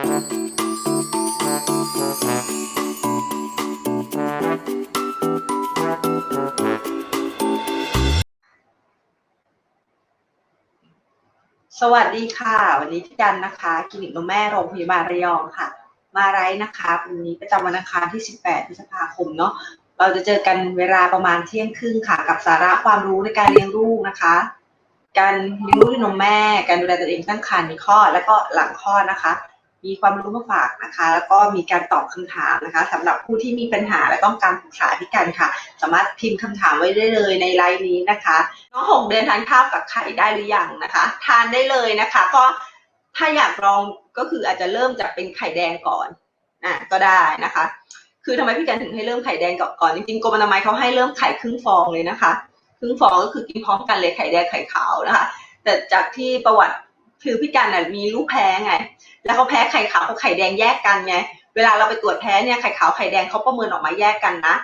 สวัสดีค่ะ วันนี้พี่กันนะคะคลินิกนมแม่โรงพยาบาลระยองค่ะ มาไร้นะคะวันนี้ประจำวันอังคารที่ 18 พฤษภาคมเนาะเราจะเจอกันเวลาประมาณเที่ยงครึ่งค่ะ กับสาระความรู้ในการเลี้ยงลูกนะคะ การเลี้ยงลูกด้วยนมแม่ การดูแลตัวเองตั้งครรภ์ในคลอแล้วก็หลังคลอนะคะ มีความรู้มาฝากนะคะ แล้วก็มีการตอบคำถามนะคะสำหรับผู้ที่มีปัญหาและต้องการปรึกษาพี่กันค่ะ สามารถพิมพ์คำถามไว้ได้เลยในไลน์นี้นะคะน้องหกเดือนทานข้าวกับไข่ได้หรือยังนะคะ ทานได้เลยนะคะ ก็ถ้าอยากลองก็คืออาจจะเริ่มจากเป็นไข่แดงก่อนอะก็ได้นะคะ คือทำไมพี่กันถึงให้เริ่มไข่แดงก่อนก่อนจริงๆกรมอนามัยเขาให้เริ่มไข่ครึ่งฟองเลยนะคะ ครึ่งฟองก็คือกินพร้อมกันเลยไข่แดงไข่ขาวนะคะ แต่จากที่ประวัติ คือพี่กันน่ะมีลูกแพ้ไง แล้วเขาแพ้ไข่ขาวกับไข่แดงแยกกันไง เวลาเราไปตรวจแพ้เนี่ยไข่ขาวไข่แดงเขาประเมินออกมาแยกกันนะ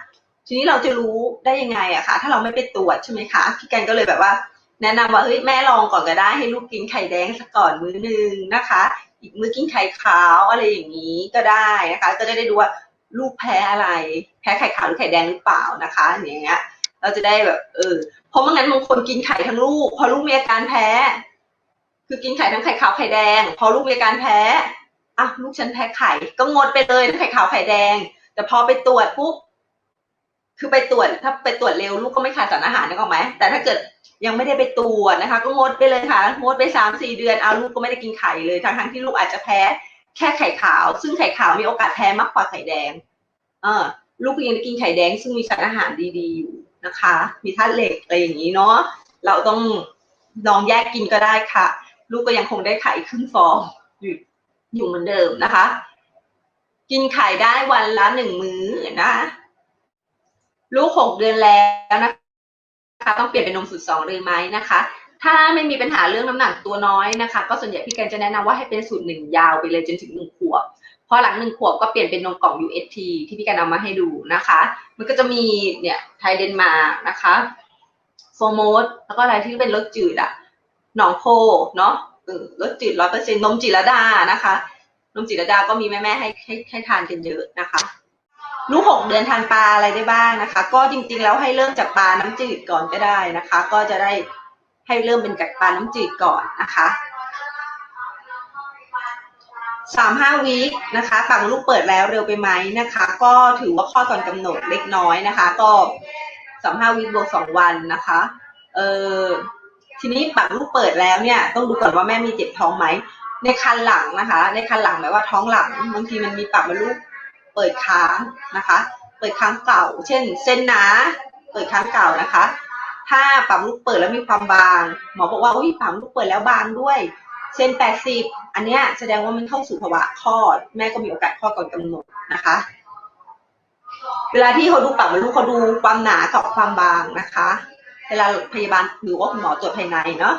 ทีนี้เราจะรู้ได้ยังไงอะคะ ถ้าเราไม่ไปตรวจใช่ไหมคะ พี่กันก็เลยแบบว่า แนะนำว่าเฮ้ยแม่ลองก่อนก็ได้ให้ลูกกินไข่แดงสักก่อนมื้อนึงนะคะ อีกมื้อกินไข่ขาวอะไรอย่างนี้ก็ได้นะคะ ก็จะได้ดูว่าลูกแพ้อะไร แพ้ไข่ขาวหรือไข่แดงหรือเปล่านะคะ อย่างเงี้ย เราจะได้แบบเออ เพราะไม่งั้นบางคนกินไข่ทั้งลูก พอลูกมีอาการแพ้ คือกินไข่ทั้งไข่ขาวไข่แดง พอลูกมีอาการแพ้อะลูกฉันแพ้ไข่ก็งดไปเลยไข่ขาวไข่แดง แต่พอไปตรวจปุ๊บคือไปตรวจถ้าไปตรวจเร็วลูกก็ไม่ขาดสารอาหารนึกออกไหมแต่ถ้าเกิดยังไม่ได้ไปตรวจนะคะ ก็งดไปเลยค่ะงดไปสามสี่เดือนเอาลูกก็ไม่ได้กินไข่เลยทั้งทั้งที่ลูกอาจจะแพ้แค่ไข่ขาว ซึ่งไข่ขาวมีโอกาสแพ้มากกว่าไข่แดง เออลูกก็ยังได้กินไข่แดง ซึ่งมีสารอาหารดีๆอยู่นะคะ มีธาตุเหล็กอะไรอย่างนี้เนาะเราต้องลองแยกกินก็ได้ค่ะ ลูกก็ยังคงได้ไข่ครึ่งฟองอยู่อยู่เหมือนเดิมนะคะ กินไข่ได้วันละหนึ่งมื้อนะลูกหกเดือนแล้วนะคะต้องเปลี่ยนเป็นนมสูตรสองเลยไหมนะคะ ถ้าไม่มีปัญหาเรื่องน้ำหนักตัวน้อยนะคะ ก็ส่วนใหญ่พี่แกนจะแนะนำว่าให้เป็นสูตรหนึ่งยาวไปเลยจนถึงหนึ่งขวบพอหลังหนึ่งขวบก็เปลี่ยนเป็นนมกล่อง UST ที่พี่แกนเอามาให้ดูนะคะ มันก็จะมีเนี่ยไทยเดนมาร์กนะคะโฟโมสแล้วก็อะไรที่เป็นรสจืดอะ หนองโพเนาะรสจืดร้อยเปอร์เซ็นต์นมจิรดานะคะนมจิรดาก็มีแม่ๆให้ให้ให้ทานกันเยอะนะคะ ลูกหกเดือนทานปลาอะไรได้บ้างนะคะ ก็จริงๆแล้วให้เริ่มจากปลาน้ำจืดก่อนก็ได้นะคะ ก็จะได้ให้เริ่มเป็นจากปลาน้ำจืดก่อนนะคะสามห้าวีคนะคะปากลูกเปิดแล้วเร็วไปไหมนะคะ ก็ถือว่าข้อก่อนกำหนดเล็กน้อยนะคะ ก็สามห้าวีคบวกสองวันนะคะ เออ ทีนี้ปากลูกเปิดแล้วเนี่ยต้องดูก่อนว่าแม่มีเจ็บท้องไหมในคันหลังนะคะ ในคันหลังหมายว่าท้องหลังบางทีมันมีปากมดลูกเปิดค้างนะคะ เปิดค้างเก่า เช่น เส้นหนาเปิดค้างเก่านะคะ ถ้าปั๊มลูกเปิดแล้วมีความบาง หมอบอกว่าอุ้ยปั๊มลูกเปิดแล้วบางด้วย เส้นแปดสิบอันเนี้ยแสดงว่ามันเข้าสู่ภาวะคลอด แม่ก็มีโอกาสคลอดก่อนกำหนดนะคะ เวลาที่เขาดูปากมันลูกเขาดูความหนากับความบางนะคะ เวลาพยาบาลหรือว่าคุณหมอตรวจภายในเนาะ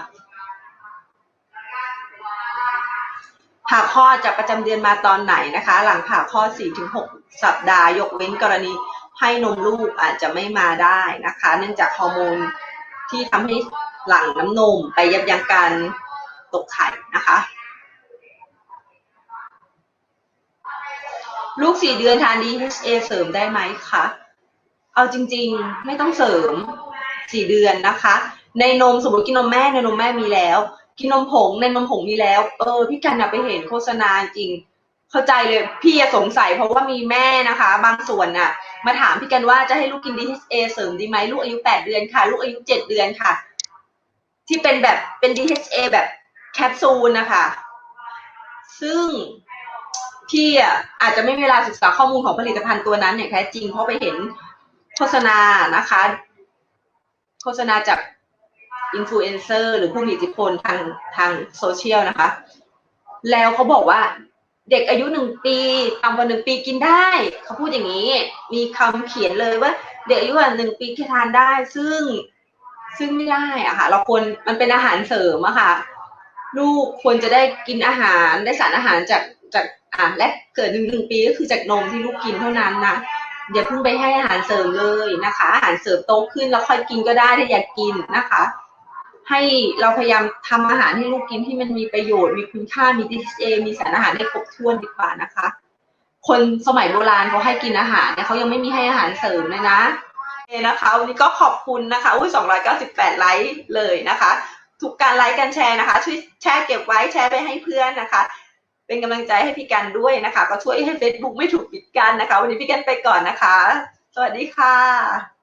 ผ่าคลอดจะประจำเดือนมาตอนไหนนะคะ หลังผ่าคลอด 4-6 สัปดาห์ ยกเว้นกรณีให้นมลูกอาจจะไม่มาได้นะคะ เนื่องจากฮอร์โมนที่ทำให้หลั่งน้ำนมไปยับยั้งการตกไข่นะคะ ลูก4เดือนทาน DHA เสริมได้ไหมคะ เอาจริงๆ ไม่ต้องเสริม 4เดือนนะคะ ในนมสมมติกินนมแม่ในนมแม่มีแล้ว กินนมผงในนมผงมีแล้ว เออพี่กันนะไปเห็นโฆษณาจริง เข้าใจเลยพี่สงสัยเพราะว่ามีแม่นะคะ บางส่วนน่ะ มาถามพี่กันว่าจะให้ลูกกิน DHA เสริมดีไหมลูกอายุ8เดือนค่ะ ลูกอายุ7เดือนค่ะ ที่เป็นแบบเป็น DHA แบบแคปซูลนะคะ ซึ่งพี่อะอาจจะไม่มีเวลาศึกษาข้อมูลของผลิตภัณฑ์ตัวนั้นอย่างแท้จริงเพราะไปเห็นโฆษณานะคะ โฆษณาจากอินฟลูเอนเซอร์หรือผู้มีอิทธิพลทางทางโซเชียลนะคะ แล้วเขาบอกว่าเด็กอายุหนึ่งปีต่ำกว่าหนึ่งปีกินได้ เขาพูดอย่างนี้ มีคำเขียนเลยว่า เด็กอายุหนึ่งปีที่ทานได้ ซึ่งซึ่งไม่ได้อะค่ะ เราควรมันเป็นอาหารเสริมอะค่ะ ลูกควรจะได้กินอาหารได้สารอาหารจากจากอะและเกิดหนึ่งหนึ่งปีก็คือจากนมที่ลูกกินเท่านั้นนะ อย่าเพิ่งไปให้อาหารเสริมเลยนะคะ อาหารเสริมโตขึ้นแล้วค่อยกินก็ได้ถ้าอยากกินนะคะ ให้เราพยายามทำอาหารให้ลูกกินที่มันมีประโยชน์มีคุณค่ามี DHA มีสารอาหารให้ครบถ้วนดีกว่านะคะ คนสมัยโบราณเขาให้กินอาหารเนี่ยเขายังไม่มีให้อาหารเสริมเลยนะโอเนะคะวันนี้ก็ขอบคุณนะคะอุ้ย298 ไลค์เลยนะคะ ทุกการไลค์การแชร์นะคะ ช่วยแชร์เก็บไว้แชร์ไปให้เพื่อนนะคะ เป็นกำลังใจให้พี่กันด้วยนะคะ ก็ช่วยให้ Facebook ไม่ถูกปิดกันนะคะ วันนี้พี่กันไปก่อนนะคะ สวัสดีค่ะ